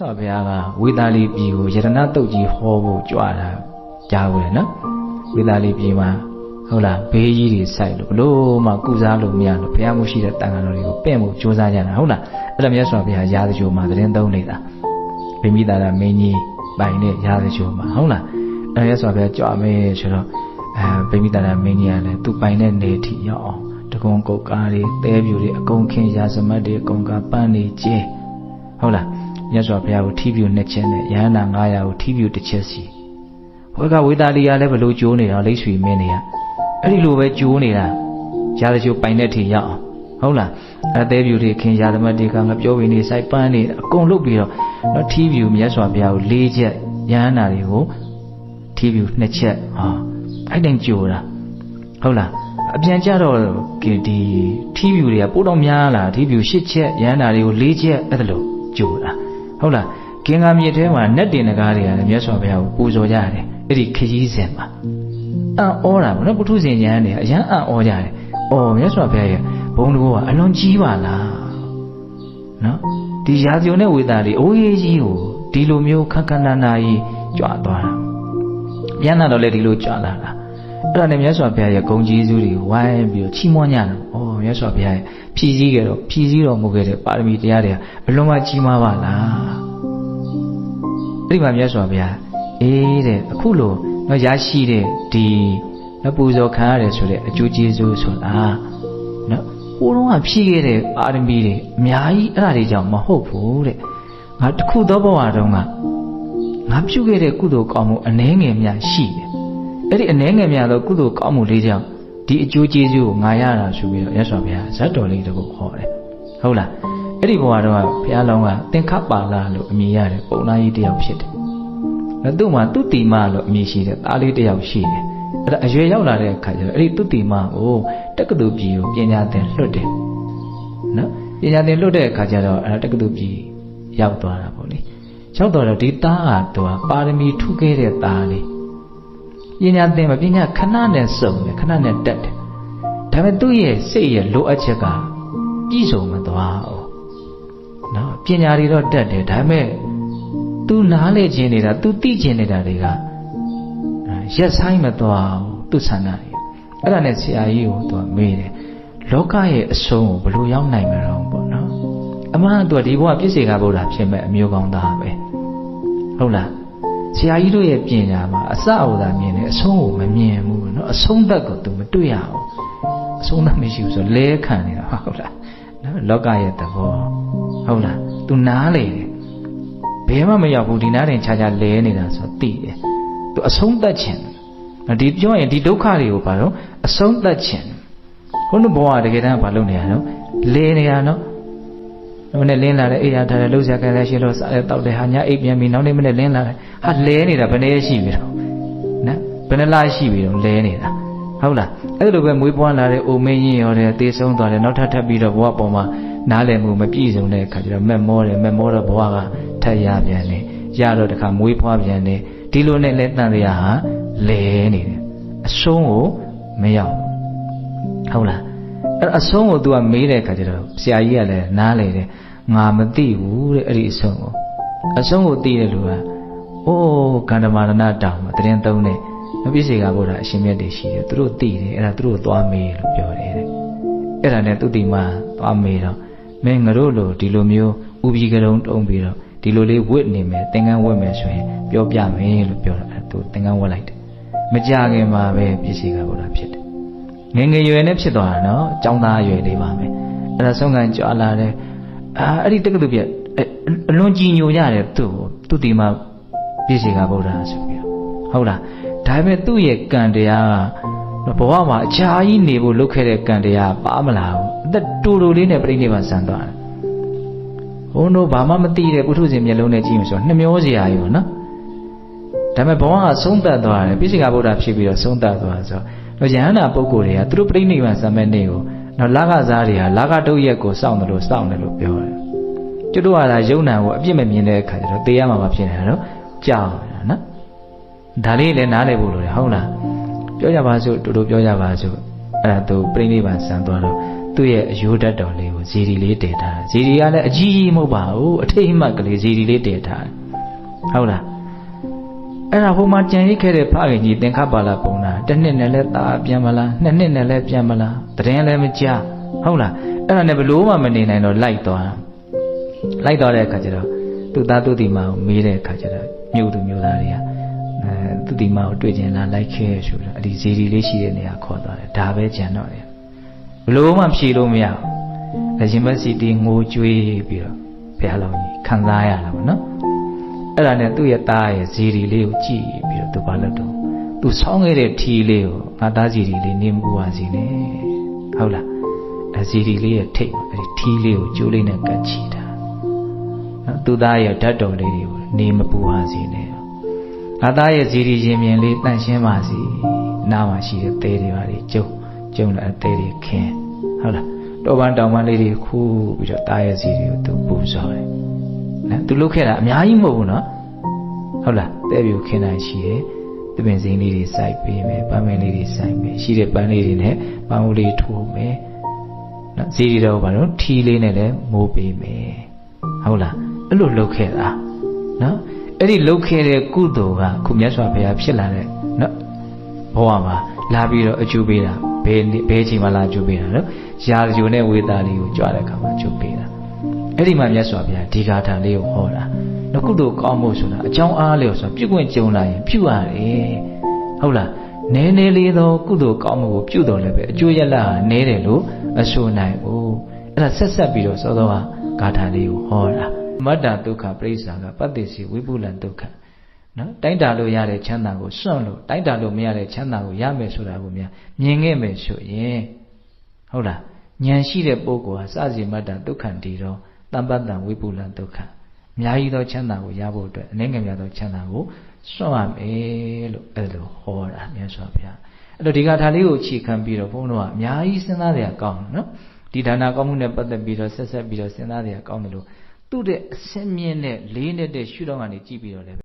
ဆောဘုရားကဝေသာလီပြည်ကိုယရဏတုတ်ကြီးဟောဖို့ကြွတာကြားဝင်နော်ဝေသာလီပြည်မှာဟုတ်လားဘေးကြီးတွေစိုက်လို့ဘလို့မှကုစားလို့မရလို့ဘုရားမရှိတဲ့တန်ခါတော်တွေကိုပင့်ဖို့ကြိုးစားကြတာဟုတ်လားအဲ့ဒါမြတ်စွာဘုရားရာဇကြိုမှာသတင်းသုံးနေတာဗိမိတာရမင်းကြီးပိုင်တဲ့ရာဇကြိုမှာဟုတ်လားအဲ့မြတ်စွာဘုရားကြွမယ်ဆိုတော့အဲဗိမိတာရမင်းကြီးကလည်းသူပိုင်တဲ့နေထီရောက်အောင်တကုံကုတ်ကားတွေတဲပြူတွေအကုန်ခင်းရာဇမတ်တွေအကုန်ကပန်းနေကျဲဟုတ်လား မြတ်စွာဘုရားကိုထီးပြူနှစ်ချက်နဲ့ယဟန္တာ900ကိုထီးပြူတစ်ချက်စီဘွဲကဝေသာလီကလည်းဘလို့ကြိုးနေတာလိတ်ဆွေမင်းတွေကအဲ့ဒီလိုပဲကြိုးနေတာရာဇကြိုပိုင်တဲ့ထီရောက်အောင်ဟုတ်လားအသေးပြူတွေခင်ရာသမတ်တွေကငါပြောပြီးနေစိုက်ပန်းနေအကုန်လုတ်ပြီးတော့နော်ထီးပြူမြတ်စွာဘုရားကို၄ချက်ယဟန္တာတွေကိုထီးပြူနှစ်ချက်ဟာအဲ့တိုင်ကြိုးတာဟုတ်လားအပြန်ကြတော့ဒီထီးပြူတွေကပို့တော့များလာထီးပြူ၈ချက်ရဟန္တာတွေကို၄ချက်အဲ့ဒါလို့ကြိုးတာ ဟုတ်လားကင်္ဂါမြေထဲမှာနတ်တင်နဂါးတွေကလည်းမြတ်စွာဘုရားကိုပူဇော်ကြတယ်အဲ့ဒီခကြီးစဉ်မှာအံ့ဩတာဗောနော်ပုထုဇဉ်ဉာဏ်တွေအရန်အံ့ဩကြတယ်။အော်မြတ်စွာဘုရားရဲ့ဘုံတကောကအလွန်ကြီးပါလား။နော်ဒီရာဇုံနဲ့ဝေတာတွေအိုးရေးကြီးကိုဒီလိုမျိုးခက်ခက်နာနာကြီးကြွားသွားတာ။ပြန်လာတော့လေဒီလိုကြွားလာတာ။အဲ့ဒါနဲ့မြတ်စွာဘုရားရဲ့ဂုံကြီးစုတွေဝိုင်းပြီးတော့ချီးမွမ်းကြတယ်။အော် မြတ်စွာဘုရားရဲ့ဖြည့်စည်းခဲ့တော့ဖြည့်စည်းတော်မူခဲ့တဲ့ပါရမီတရားတွေအလွန်မှကြီးမားပါလား။အဲ့ဒီမှာမြတ်စွာဘုရားအေးတဲ့အခုလိုတော့ရရှိတဲ့ဒီနော်ပူဇော်ခံရတယ်ဆိုတဲ့အကျိုးကျေးဇူးဆိုတာနော်ဟိုတုန်းကဖြည့်ခဲ့တဲ့ပါရမီတွေအများကြီးအဲ့ဒါတွေကြောင့်မဟုတ်ဘူးတဲ့ငါတခုသောဘဝတုန်းကငါပြုခဲ့တဲ့ကုသိုလ်ကောင်းမှုအနှဲငယ်များရှိတယ်အဲ့ဒီအနှဲငယ်များသောကုသိုလ်ကောင်းမှုလေးကြောင့် ဒီအကျိုးကျေးဇူးကိုငါရတာဆိုပြီးတော့ရသော်ဘုရားဇတ်တော်လေးတကုတ်ဟောတယ်ဟုတ်လားအဲ့ဒီဘဝတုန်းကဘုရားလောင်းကသင်္ခပါလာလို့အမည်ရတဲ့ပုံနာကြီးတယောက်ဖြစ်တယ်နော်သူ့မှာသူတိမလို့အမည်ရှိတဲ့သားလေးတယောက်ရှိတယ်အဲ့ဒါအရွယ်ရောက်လာတဲ့အခါကျတော့အဲ့ဒီသူတိမကိုတက္ကသိုလ်ပြည်ကိုပညာသင်လွတ်တယ်နော်ပညာသင်လွတ်တဲ့အခါကျတော့အဲ့ဒါတက္ကသိုလ်ပြည်ရောက်သွားတာပေါ့လေရောက်တော့ဒီသားကသူကပါရမီထုခဲ့တဲ့သားလေး ပညာသင်မပညာခဏနဲ့စုံတယ်ခဏနဲ့တက်တယ်ဒါပေမဲ့သူ့ရဲ့စိတ်ရဲ့လိုအပ်ချက်ကပြည့်စုံမသွားဘူးနော်ပညာတွေတော့တက်တယ်ဒါပေမဲ့ तू နားလေခြင်းနေတာ तू သိခြင်းနေတာတွေကရက်ဆိုင်မသွားဘူးသူ့ဆန္ဒတွေအဲ့ဒါနဲ့ဆရာကြီးကိုသူကမေးတယ်လောကရဲ့အဆုံးကိုဘယ်လိုရောက်နိုင်မှာတော့ပေါ့နော်အမှန်သူကဒီဘဝပြည့်စေကဗုဒ္ဓဖြစ်မဲ့အမျိုးကောင်းသားပဲဟုတ်လား ဆရာကြီးတို့ရဲ့ပညာမှာအစအဝဒမြင်တယ်အဆုံးကိုမမြင်ဘူးနော်အဆုံးသက်ကို तू မတွေ့ရဘူးအဆုံးသက်မရှိဘူးဆိုလဲခံနေတာဟုတ်လားနော်လောကရဲ့သဘောဟုတ်လား तू နားလေတယ်ဘယ်မှမရောက်ဘူးဒီနားတင်ခြားခြားလဲနေတာဆိုသိတယ်သူအဆုံးသတ်ခြင်းဒီပြောရင်ဒီဒုက္ခတွေကိုဘာလို့အဆုံးသတ်ခြင်းဘုန်းတော်ဘဝတကယ်တမ်းဘာလုပ်နေရတော့လဲနေရနော် မနေ့လင်းလာတဲ့အိယာထားတဲ့လှုပ်ရှားကြတဲ့ရှိလို့စားတဲ့တောက်တဲ့ဟာညာအိပ်ပြန်ပြီးနောက်နေ့မနေ့လင်းလာတယ်ဟာလဲနေတာဘယ်နည်းရှိပြီတော့နော်ဘယ်နှလားရှိပြီတော့လဲနေတာဟုတ်လားအဲ့လိုပဲမွေးပွားလာတဲ့အိုမင်းရင်ရောတဲ့သေဆုံးသွားတယ်နောက်ထပ်ထပ်ပြီးတော့ဘဝပေါ်မှာနားလည်မှုမပြည့်စုံတဲ့အခါကျတော့မက်မောတယ်မက်မောတော့ဘဝကထပ်ရပြန်တယ်ရတော့တခါမွေးဖွားပြန်တယ်ဒီလိုနဲ့လက်တန်တရားဟာလဲနေတယ်အဆုံးကိုမရောက်ဟုတ်လား အဲ့အဆုံးကို तू ကမေးတဲ့အခါကျတော့ဆရာကြီးကလည်းနားလေတယ်ငါမသိဘူးတဲ့အဲ့ဒီအဆုံးကိုအဆုံးကိုသိတဲ့လူကအိုးကန္ဓမာရဏတောင်မှာတရင်သုံးတယ်မပြည့်စေကဘုရားအရှင်မြတ်တွေရှိတယ်သူတို့သိတယ်အဲ့ဒါသူတို့သွားမေးလို့ပြောတယ်တဲ့အဲ့ဒါနဲ့သူတိမသွားမေးတော့မင်းငါတို့လိုဒီလိုမျိုးဥပီကရုံတုံးပြီးတော့ဒီလိုလေးဝတ်နေမယ်သင်္ကန်းဝတ်မယ်ဆိုရင်ပြောပြမယ်လို့ပြောတာသူသင်္ကန်းဝတ်လိုက်တယ်မကြခင်မှာပဲပြည့်စည်ကဘုရားဖြစ်တယ် ငငယ်ရွယ်နဲ့ဖြစ်သွားတာနော်ចောင်းသားရွယ်လေးပါမယ်အဲ့ဒါဆုံးကန်ကြွာလာတယ်အာအဲ့ဒီတက္ကသိုလ်ပြအလွန်ကြည်ညိုကြတယ်သူ့ကိုသူ့ဒီမှာပြည့်စည်ကဘုရားဆိုပြီးဟုတ်လားဒါပေမဲ့သူ့ရဲ့ကံတရားကဘဝမှာအချာကြီးနေဖို့လုပ်ခဲ့တဲ့ကံတရားပါမလာဘူးအသက်တူတူလေးနဲ့ပြိဋိဘာဆန်သွားတယ်ဘုန်းတို့ဘာမှမသိတဲ့ပုထုဇဉ်မျက်လုံးနဲ့ကြည့်မှဆိုနှမျောစရာကြီးပေါ့နော်ဒါပေမဲ့ဘဝကဆုံးသက်သွားတယ်ပိစိကဗုဒ္ဓဖြစ်ပြီးတော့ဆုံးသက်သွားဆိုတော့ ယဟန္တာပုဂ္ဂိုလ်တွေကသူတို့ပြိဋိဘံဆံမဲ့နေ့ကိုတော့လာကစားတွေကလာကတုတ်ရက်ကိုစောင့်တယ်လို့စောင့်တယ်လို့ပြောတယ်ကျွတ်တို့ကသာယုံနာကိုအပြစ်မမြင်တဲ့အခါကျတော့တေးရမှာမဖြစ်နေတာတော့ကြောက်နေတာနော်ဒါလေးလည်းနားလည်ဖို့လိုတယ်ဟုတ်လားပြောကြပါစို့တူတူပြောကြပါစို့အဲ့ဒါသူပြိဋိဘံဆံသွားတော့သူသူ့ရဲ့အယိုးဓာတ်တော်လေးကိုဇီဒီလေးတည်ထားတယ်ဇီဒီကလည်းအကြီးကြီးမဟုတ်ပါဘူးအထိတ်အမှတ်ကလေးဇီဒီလေးတည်ထားတယ်ဟုတ်လားအဲ့ဒါဟိုမှာကြံရိတ်ခဲ့တဲ့ဖခင်ကြီးသင်္ခပါလာပုံနာ တစ်နှစ်နဲ့လဲตาပြန်မလားနှစ်နှစ်နဲ့လဲပြန်မလားတရင်လည်းမကြဟုတ်လားအဲ့ဒါနဲ့ဘလို့မှမနေနိုင်တော့လိုက်သွားတာလိုက်သွားတဲ့အခါကျတော့သူ့သားသူ့ဒီမကိုမေးတဲ့အခါကျတော့မြို့သူမြို့သားတွေကအဲသူ့ဒီမကိုတွေ့ကျင်လာလိုက်ခဲ့ဆိုတော့အဲ့ဒီဇီဒီလေးရှိတဲ့နေရာခေါ်သွားတယ်ဒါပဲကြံတော့တယ်ဘလို့မှဖြေလို့မရဘူးအရှင်မစီတီငိုကြွေးပြီးတော့ဘုရားလောင်းကြီးခံစားရတာပေါ့နော်အဲ့ဒါနဲ့သူ့ရဲ့သားရဲ့ဇီဒီလေးကိုကြည့်ပြီးတော့သူဘာလုပ်တော့ သူဆောင်းခဲ့တဲ့ထီလေးကိုငါသားဇီဒီလေးနေမကူပါစေနဲ့ဟုတ်လားအဇီဒီလေးရဲ့ထိတ်အဲ့ဒီထီလေးကိုကျိုးလေးနဲ့ကတ်ချီတာနော်သူသားရဲ့ဓာတ်တော်လေးတွေကိုနေမပူပါစေနဲ့ငါသားရဲ့ဇီဒီရင်မြင်လေးတန့်ရှင်းပါစေနားမှာရှိတဲ့သဲတွေပါလေကျုံကျုံတဲ့အသေးတွေခင်းဟုတ်လားတော်ပန်းတောင်ပန်းလေးတွေခူးပြီးတော့သားရဲ့ဇီဒီကိုသူပူဇော်တယ်နော်သူလုပ်ခဲ့တာအများကြီးမဟုတ်ဘူးနော်ဟုတ်လားတဲ့ပြူခင်းတိုင်းရှိတယ် တပင်စိမ်းလေးတွေစိုက်ပေးမယ်ပန်းမင်းလေးတွေစိုက်မယ်ရှိတဲ့ပန်းလေးတွေနဲ့ပန်းဦးလေးထိုးမယ်နော်ဇီဒီတော့ဘာလို့ထီလေးနဲ့လည်းမိုးပေးမယ်ဟုတ်လားအဲ့လိုလုပ်ခဲ့တာနော်အဲ့ဒီလုပ်ခဲ့တဲ့ကုသိုလ်ကခုမြတ်စွာဘုရားဖြစ်လာတဲ့နော်ဘဝမှာလာပြီးတော့အကျိုးပေးတာဘယ်နေ့ဘယ်ချိန်မှလာအကျိုးပေးတာနော်ရာဇဂိုနဲ့ဝေတာလေးကိုကြွတဲ့အခါမှာအကျိုးပေးတာအဲ့ဒီမှာမြတ်စွာဘုရားဒီဂါထာလေးကိုဟောတာ နော်ကုသိုလ်ကောင်းမှုဆိုတာအကြောင်းအားလျော်ဆိုတာပြုခွင့်ကြုံလာရင်ပြုရတယ်ဟုတ်လားနည်းနည်းလေးသောကုသိုလ်ကောင်းမှုကိုပြုတော်လည်းပဲအကျိုးရလဒ်ဟာနည်းတယ်လို့အဆိုနိုင်ဘူးအဲ့ဒါဆက်ဆက်ပြီးတော့စောစောကဂါထာလေးကိုဟောတာမတ္တဒုက္ခပရိစ္ဆာကပတ္တိစီဝိပုလံဒုက္ခနော်တိုင်းတာလို့ရတဲ့ချမ်းသာကိုစွန့်လို့တိုင်းတာလို့မရတဲ့ချမ်းသာကိုရမယ်ဆိုတာကိုများမြင်ခဲ့မယ်ဆိုရင်ဟုတ်လားဉာဏ်ရှိတဲ့ပုဂ္ဂိုလ်ဟာစစီမတ္တဒုက္ခတည်တော့တမ္ပတ္တဝိပုလံဒုက္ခ အများကြီးသောချမ်းသာကိုရဖို့အတွက်အနည်းငယ်များသောချမ်းသာကိုစွန့်ရမယ်လို့အဲ့လိုဟောတာမြတ်စွာဘုရားအဲ့တော့ဒီကထာလေးကိုအခြေခံပြီးတော့ဘုန်းတော်ကအများကြီးစဉ်းစားရကောင်းတယ်နော်ဒီဒါနာကောင်းမှုနဲ့ပတ်သက်ပြီးတော့ဆက်ဆက်ပြီးတော့စဉ်းစားရကောင်းတယ်လို့သူ့တဲ့အစင်းမြင့်တဲ့လေးနဲ့တဲ့ရှုထောင့်ကနေကြည့်ပြီးတော့လည်း